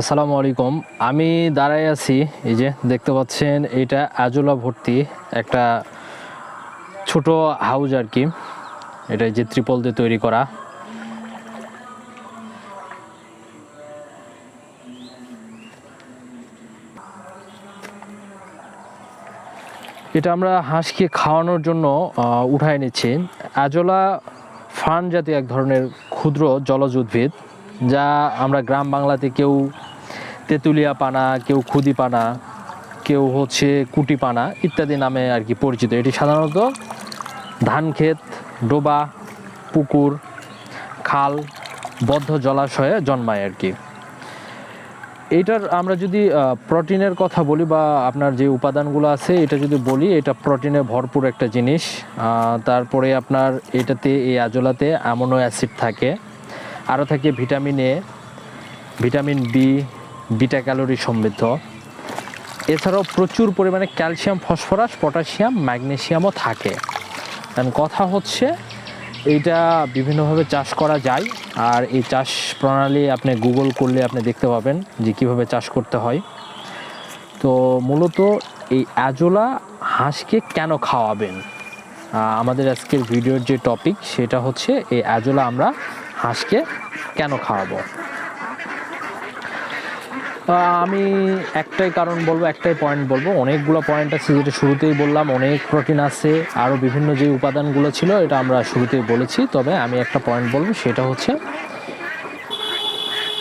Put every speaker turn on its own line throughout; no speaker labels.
আসসালামু আলাইকুম। আমি দাঁড়াই আছি, এই যে দেখতে পাচ্ছেন এটা আজোলা ভর্তি একটা ছোট হাউজ আর কি। এটা যে ত্রিপল দিয়ে তৈরি করা। এটা আমরা হাঁসকে খাওয়ানোর জন্য উঠায় নিচ্ছি। আজোলা ফার্ন জাতীয় এক ধরনের ক্ষুদ্র জলজ উদ্ভিদ। যা আমরা গ্রাম বাংলাতে কেউ তেঁতুলিয়া পানা, কেউ খুদি পানা, কেউ হচ্ছে কুটি পানা ইত্যাদি নামে আর কি পরিচিত। এটি সাধারণত ধান ক্ষেত, ডোবা, পুকুর, খাল, বদ্ধ জলাশয়ে জন্মায় আর কি। এইটার আমরা যদি প্রোটিনের কথা বলি বা আপনার যে উপাদানগুলো আছে এটা যদি বলি, এটা প্রোটিনে ভরপুর একটা জিনিস। তারপরে আপনার এটাতে, এই আজলাতে অ্যামোনো অ্যাসিড থাকে। আরও থাকে vitamin A, vitamin B, beta calorie সমৃদ্ধ। এছাড়াও প্রচুর পরিমাণে ক্যালসিয়াম, ফসফরাস, পটাশিয়াম, ম্যাগনেসিয়ামও থাকে। কারণ কথা হচ্ছে, এইটা বিভিন্নভাবে চাষ করা যায়। আর এই চাষ প্রণালী আপনি গুগল করলে আপনি দেখতে পাবেন যে কীভাবে চাষ করতে হয়। তো মূলত এই অ্যাজোলা হাঁসকে কেন খাওয়াবেন? আমাদের আজকের ভিডিওর যে টপিক সেটা হচ্ছে এই অ্যাজোলা আমরা হাঁসকে কেন খাওয়াবো? আমি একটাই কারণ বলব, একটাই পয়েন্ট বলব। অনেকগুলো পয়েন্ট আছে যেটা শুরুতেই বললাম, অনেক প্রোটিন আছে আরও বিভিন্ন যে উপাদানগুলো ছিল, এটা আমরা শুরুতেই বলেছি। তবে আমি একটা পয়েন্ট বলব, সেটা হচ্ছে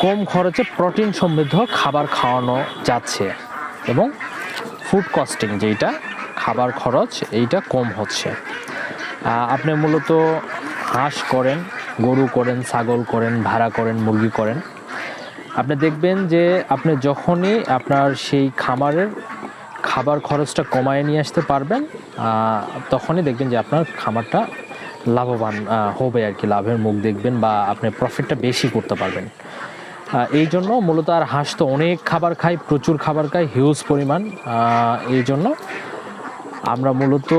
কম খরচে প্রোটিন সমৃদ্ধ খাবার খাওয়ানো যাচ্ছে এবং ফুড কস্টিং যেইটা, খাবার খরচ, এইটা কম হচ্ছে। আপনি মূলত হাঁস করেন গরু করেন, ছাগল করেন, ভাড়া করেন, মুরগি করেন। আপনি দেখবেন যে আপনি যখনই আপনার সেই খামারের খাবার খরচটা কমায় নিয়ে আসতে পারবেন তখনই দেখবেন যে আপনার খামারটা লাভবান হবে আর কি, লাভের মুখ দেখবেন বা আপনি প্রফিটটা বেশি করতে পারবেন। এই জন্য মূলত আর হাঁস তো অনেক খাবার খায়, প্রচুর খাবার খায় হিউজ পরিমাণ। এই জন্য আমরা মূলত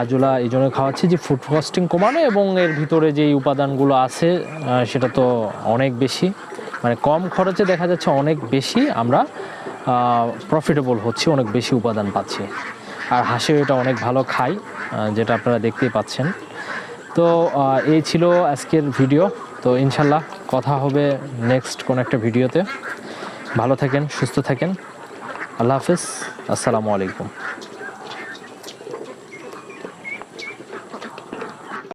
আজোলা এই জন্য খাওয়াচ্ছি যে ফুড কস্টিং কমানো এবং এর ভিতরে যে উপাদানগুলো আছে সেটা তো অনেক বেশি। মানে কম খরচে দেখা যাচ্ছে অনেক বেশি আমরা প্রফিটেবল হচ্ছে, অনেক বেশি উপাদান পাচ্ছি। আর হাঁসেও এটা অনেক ভালো খাই যেটা আপনারা দেখতেই পাচ্ছেন। তো এই ছিল আজকের ভিডিও। তো ইনশাল্লাহ কথা হবে নেক্সট কোনো একটা ভিডিওতে। ভালো থাকেন, সুস্থ থাকেন। আল্লাহ হাফিজ। আসসালামু আলাইকুম।